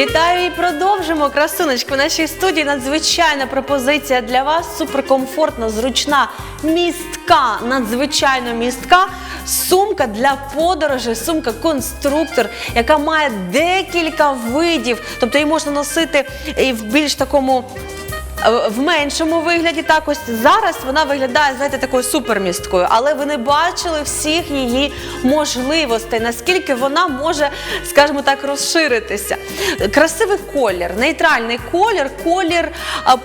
Вітаю і продовжимо красуночки. В нашій студії надзвичайна пропозиція для вас. Суперкомфортна, зручна, містка, надзвичайно містка. Сумка для подорожей, сумка конструктор, яка має декілька видів. Тобто її можна носити і в більш такому в меншому вигляді так ось зараз вона виглядає, знаєте, такою супермісткою, але ви не бачили всіх її можливостей, наскільки вона може, скажімо так, розширитися. Красивий колір, нейтральний колір, колір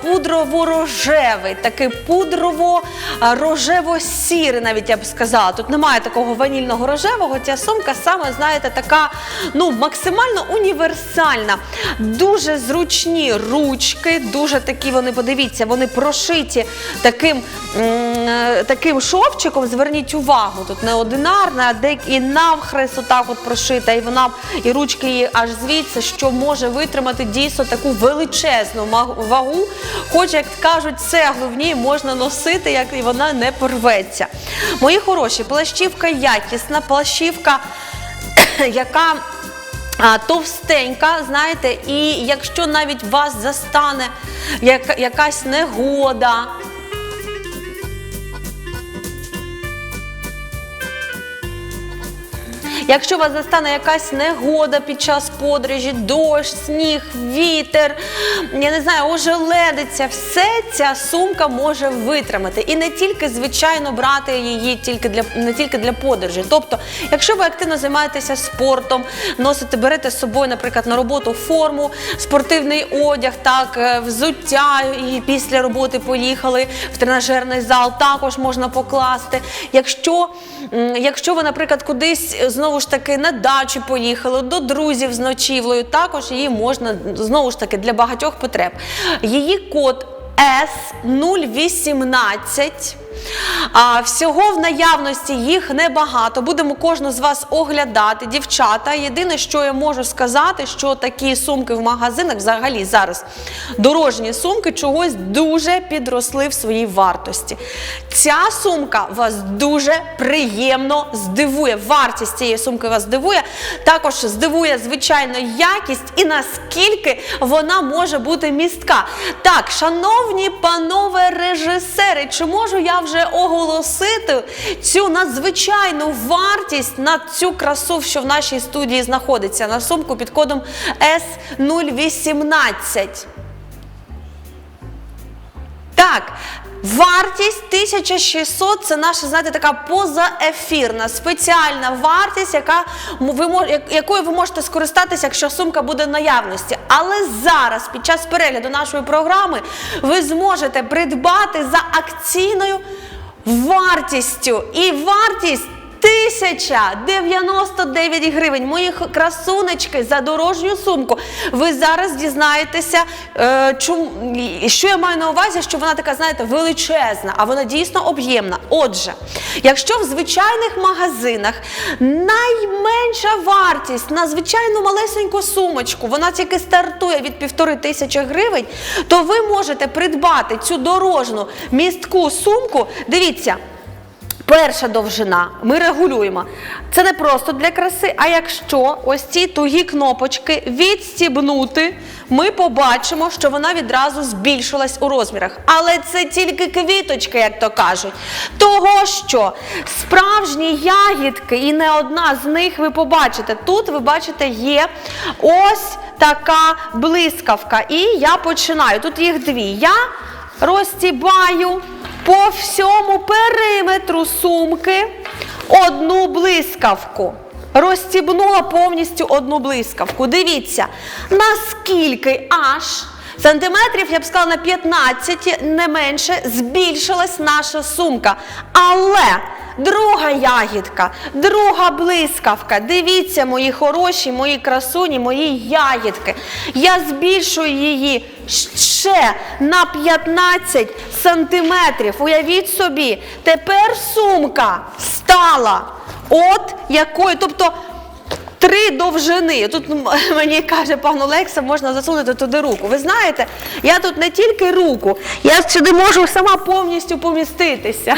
пудрово-рожевий, такий пудрово-рожево-сірий, навіть я б сказала. Тут немає такого ванільного рожевого. Ця сумка саме, знаєте, така ну, максимально універсальна. Дуже зручні ручки, дуже такі вони, подивіться, вони прошиті таким, е, таким шовчиком. Зверніть увагу, тут не одинарна, а де і навхрест отак от прошита, і вона і ручки її аж звідси, що може витримати дійсно таку величезну вагу. Хоч, як кажуть, цеглу в ній можна носити, як і вона не порветься. Мої хороші, плащівка якісна, плащівка, яка товстенька, знаєте, і якщо навіть вас застане яка- якась негода. Якщо вас застане якась негода під час подорожі, дощ, сніг, вітер, я не знаю, ожеледиця, все ця сумка може витримати. І не тільки, звичайно, брати її тільки для не тільки для подорожі. Тобто, якщо ви активно займаєтеся спортом, носите, берете з собою, наприклад, на роботу форму, спортивний одяг, так, е, взуття, і після роботи поїхали в тренажерний зал, також можна покласти. Якщо, якщо ви, наприклад, кудись е, знову ж таки на дачу поїхали, до друзів з ночівлею, також її можна знову ж таки для багатьох потреб. Її код С018. Всього в наявності їх небагато. Будемо кожну з вас оглядати, дівчата. Єдине, що я можу сказати, що такі сумки в магазинах взагалі зараз дорожні сумки чогось дуже підросли в своїй вартості. Ця сумка вас дуже приємно здивує. Вартість цієї сумки вас здивує. Також здивує, звичайно, якість і наскільки вона може бути містка. Так, шановні панове режисери, чи можу я вже оголосити цю надзвичайну вартість на цю красу, що в нашій студії знаходиться на сумку під кодом С018? Так, вартість 1600 це наша, знаєте, така позаефірна, спеціальна вартість, яка ви якою ви можете скористатися, якщо сумка буде в наявності. Але зараз, під час перегляду нашої програми, ви зможете придбати за акційною вартістю. І вартість 1099 гривень. Мої красунечки за дорожню сумку. Ви зараз дізнаєтеся, е, що я маю на увазі, що вона така, знаєте, величезна, а вона дійсно об'ємна. Отже, якщо в звичайних магазинах найменша вартість на звичайну малесеньку сумочку, вона тільки стартує від півтори тисячі гривень, то ви можете придбати цю дорожну містку сумку. Дивіться. Перша довжина ми регулюємо. Це не просто для краси, а якщо ось ці тугі кнопочки відстібнути, ми побачимо, що вона відразу збільшилась у розмірах. Але це тільки квіточки, як то кажуть. Того, що справжні ягідки, і не одна з них ви побачите. Тут ви бачите, є ось така блискавка. І я починаю. Тут їх дві. Я розстібаю по всьому периметру сумки одну блискавку. Розстібнула повністю одну блискавку. Дивіться, наскільки аж сантиметрів, я б сказала, на 15, не менше, збільшилась наша сумка. Але друга ягідка, друга блискавка. Дивіться, мої хороші, мої красуні, мої ягідки. Я збільшую її ще на 15 сантиметрів. Уявіть собі, тепер сумка стала от якою. Тобто три довжини. Тут мені каже пан Олекса, можна засунути туди руку. Ви знаєте, я тут не тільки руку, я сюди можу сама повністю поміститися.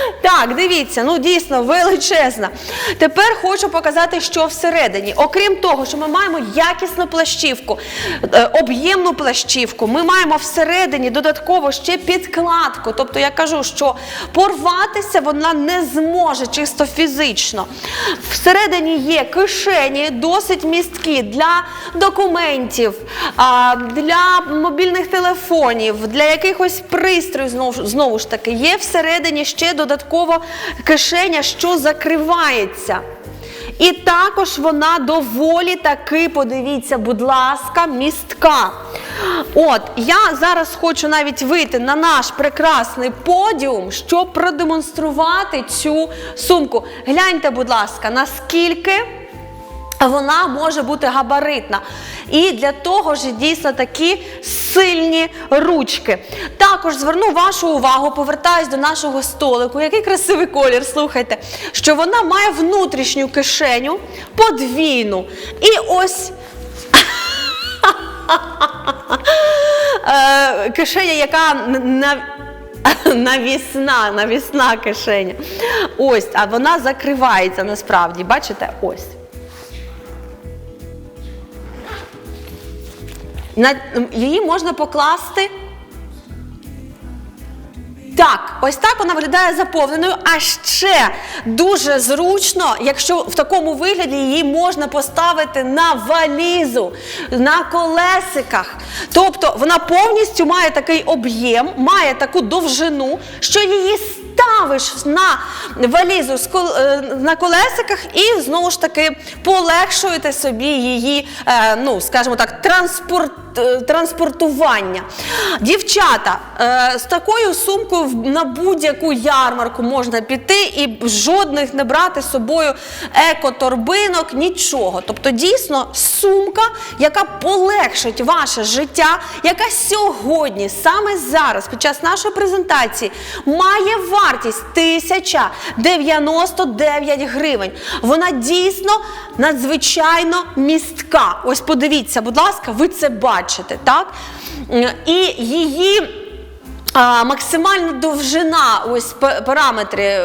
Так, дивіться, ну дійсно величезна. Тепер хочу показати, що всередині. Окрім того, що ми маємо якісну плащівку, е, об'ємну плащівку, ми маємо всередині додатково ще підкладку. Тобто я кажу, що порватися вона не зможе чисто фізично. Всередині є кишені, досить місткі для документів, для мобільних телефонів, для якихось пристроїв, знову ж таки, є всередині ще додатково кишеня, що закривається. І також вона доволі таки, подивіться, будь ласка, містка. От, я зараз хочу навіть вийти на наш прекрасний подіум, щоб продемонструвати цю сумку. Гляньте, будь ласка, наскільки вона може бути габаритна. І для того ж дійсно такі сильні ручки. Також зверну вашу увагу, повертаюсь до нашого столику. Який красивий колір, слухайте, що вона має внутрішню кишеню подвійну. І ось. е, Кишеня, яка на, навісна, навісна кишеня. Ось, а вона закривається насправді. Бачите? Ось. На, її можна покласти. Так, ось так вона виглядає заповненою. А ще дуже зручно, якщо в такому вигляді її можна поставити на валізу, на колесиках. Тобто вона повністю має такий об'єм, має таку довжину, що її ставиш на валізу е, на колесиках і знову ж таки полегшуєте собі її, е, ну скажімо так, транспорт. е, Транспортування. Дівчата, з такою сумкою на будь-яку ярмарку можна піти і жодних не брати з собою екоторбинок, нічого. Тобто, дійсно, сумка, яка полегшить ваше життя, яка сьогодні, саме зараз, під час нашої презентації, має вартість 1099 гривень. Вона дійсно надзвичайно містка. Ось подивіться, будь ласка, ви це бачите, так? І її. А, максимальна довжина, ось параметри. е,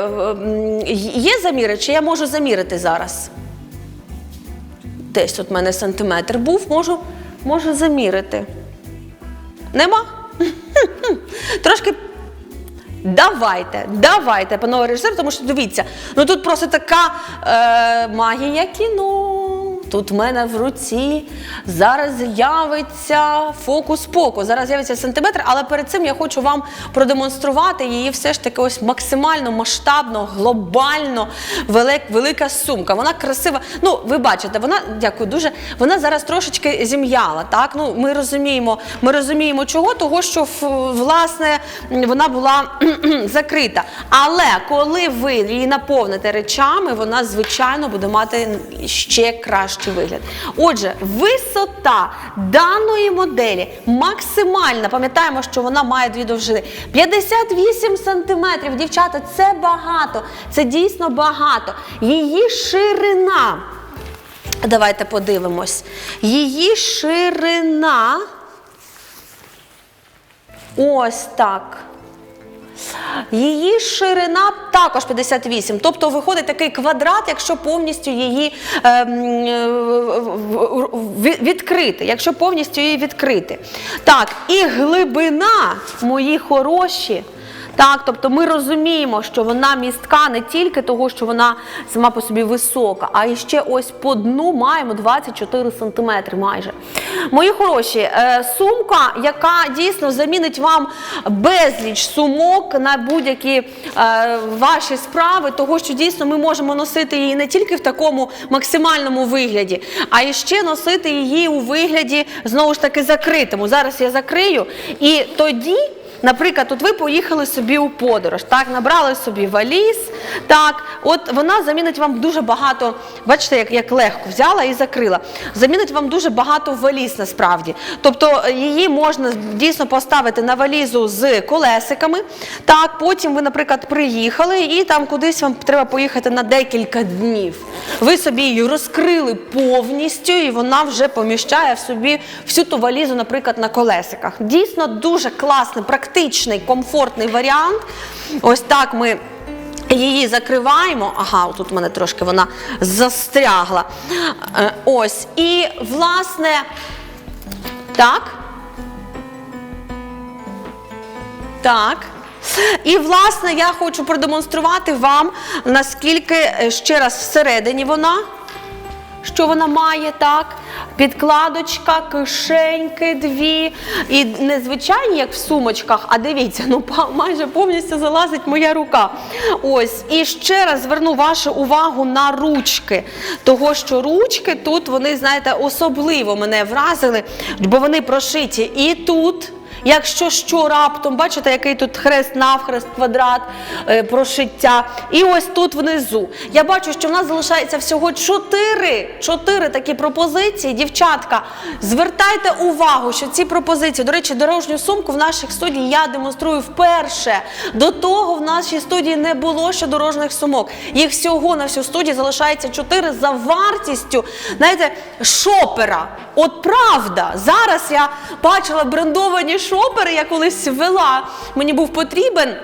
Є заміри, чи я можу замірити зараз? Десь тут в мене сантиметр був, можу, можу замірити. Нема? Трошки. Давайте, давайте, панове режисер, тому що дивіться, ну тут просто така е, магія кіно. Тут в мене в руці зараз з'явиться фокус-покус, зараз з'явиться сантиметр, але перед цим я хочу вам продемонструвати її все ж таки ось максимально масштабно, глобально велик, велика сумка. Вона красива. Ну, ви бачите, вона дякую дуже. Вона зараз трошечки зім'яла. Так, ну ми розуміємо, ми розуміємо, чого, того, що власне вона була закрита. Але коли ви її наповните речами, вона звичайно буде мати ще кращий вигляд. Отже, висота даної моделі максимальна. Пам'ятаємо, що вона має дві довжини. 58 сантиметрів. Дівчата, це багато. Це дійсно багато. Її ширина. Давайте подивимось. Її ширина. Ось так. Її ширина також 58, тобто виходить такий квадрат, якщо повністю її е, м, е, відкрити, якщо повністю її відкрити. Так, і глибина, мої хороші. Так, тобто ми розуміємо, що вона містка не тільки того, що вона сама по собі висока, а і ще ось по дну маємо 24 сантиметри майже. Мої хороші, е, сумка, яка дійсно замінить вам безліч сумок на будь-які е, ваші справи, того, що дійсно ми можемо носити її не тільки в такому максимальному вигляді, а і ще носити її у вигляді знову ж таки закритому. Зараз я закрию, і тоді. Наприклад, от ви поїхали собі у подорож, так, набрали собі валіз, так, от вона замінить вам дуже багато, бачите, як, як легко взяла і закрила. Замінить вам дуже багато валіз насправді. Тобто е, її можна дійсно поставити на валізу з колесиками. Так, потім ви, наприклад, приїхали і там кудись вам треба поїхати на декілька днів. Ви собі її розкрили повністю, і вона вже поміщає в собі всю ту валізу, наприклад, на колесиках. Дійсно дуже класний, практичний, комфортний варіант. Ось так ми. Її закриваємо. Ага, тут в мене трошки вона застрягла. Е, Ось. І, власне, так. Так. І, власне, я хочу продемонструвати вам, наскільки е, ще раз всередині вона. Що вона має так? Підкладочка, кишеньки дві. І не звичайні, як в сумочках, а дивіться, ну майже повністю залазить моя рука. Ось. І ще раз зверну вашу увагу на ручки. Того, що ручки тут, вони, знаєте, особливо мене вразили, бо вони прошиті і тут. Якщо що раптом, бачите, який тут хрест навхрест, квадрат е, прошиття. І ось тут внизу. Я бачу, що в нас залишається всього чотири, чотири такі пропозиції. Дівчатка, звертайте увагу, що ці пропозиції, до речі, дорожню сумку в наших студії я демонструю вперше. До того в нашій студії не було ще дорожніх сумок. Їх всього на всю студію залишається чотири за вартістю, знаєте, шопера. От правда, зараз я бачила брендовані шопери, я колись ввела, мені був потрібен.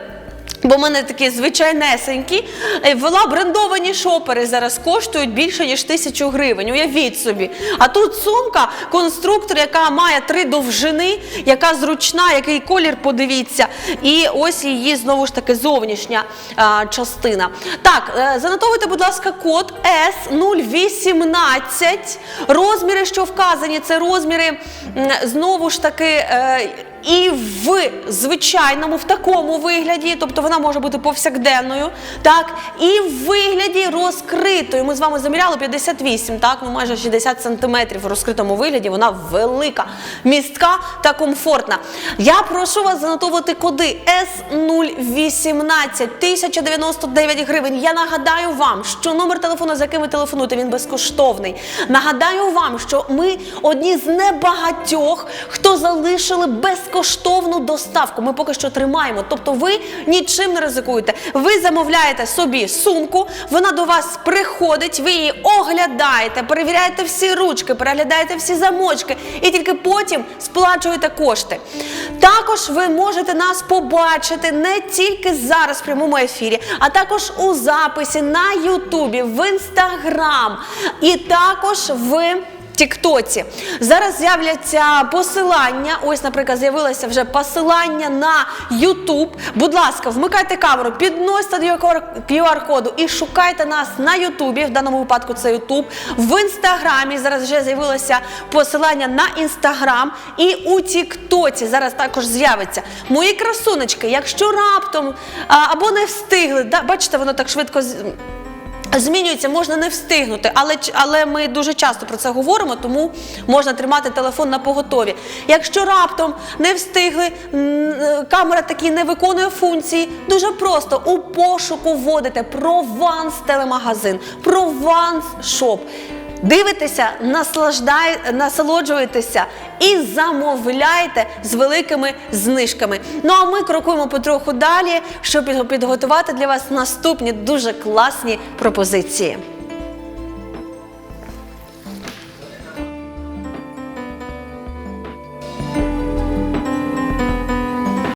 Бо в мене такі звичайнесенькі, е, ввела брендовані шопери зараз коштують більше ніж тисячу гривень. Уявіть собі. А тут сумка, конструктор, яка має три довжини, яка зручна, який колір, подивіться. І ось її знову ж таки зовнішня а, частина. Так, е, занотовуйте, будь ласка, код S018. Розміри, що вказані, це розміри знову ж таки. І в звичайному, в такому вигляді, тобто вона може бути повсякденною, так, і в вигляді розкритої. Ми з вами заміряли 58, так, ну майже 60 сантиметрів в розкритому вигляді. Вона велика, містка та комфортна. Я прошу вас занотовувати коди S018 1099 гривень. Я нагадаю вам, що номер телефону, за яким ви телефонуєте, він безкоштовний. Нагадаю вам, що ми одні з небагатьох, хто залишили безкоштовну доставку. Ми поки що тримаємо. Тобто ви нічим не ризикуєте. Ви замовляєте собі сумку, вона до вас приходить, ви її оглядаєте, перевіряєте всі ручки, переглядаєте всі замочки і тільки потім сплачуєте кошти. Також ви можете нас побачити не тільки зараз в прямому ефірі, а також у записі на Ютубі, в Інстаграм і також в. Тіктоці зараз з'являться посилання. Ось, наприклад, з'явилося вже посилання на Ютуб. Будь ласка, вмикайте камеру, підносьте до QR-коду і шукайте нас на Ютубі. В даному випадку це Ютуб. В інстаграмі зараз вже з'явилося посилання на інстаграм. І у Тіктоці зараз також з'явиться. Мої красунечки, якщо раптом або не встигли, бачите, воно так швидко. Змінюється, можна не встигнути, але, але ми дуже часто про це говоримо, тому можна тримати телефон на поготові. Якщо раптом не встигли, е, камера такі не виконує функції, дуже просто у пошуку вводите Прованс телемагазин, Прованс шоп. Дивитеся, насолоджуєтеся і замовляйте з великими знижками. Ну а ми крокуємо потроху далі, щоб підготувати для вас наступні дуже класні пропозиції.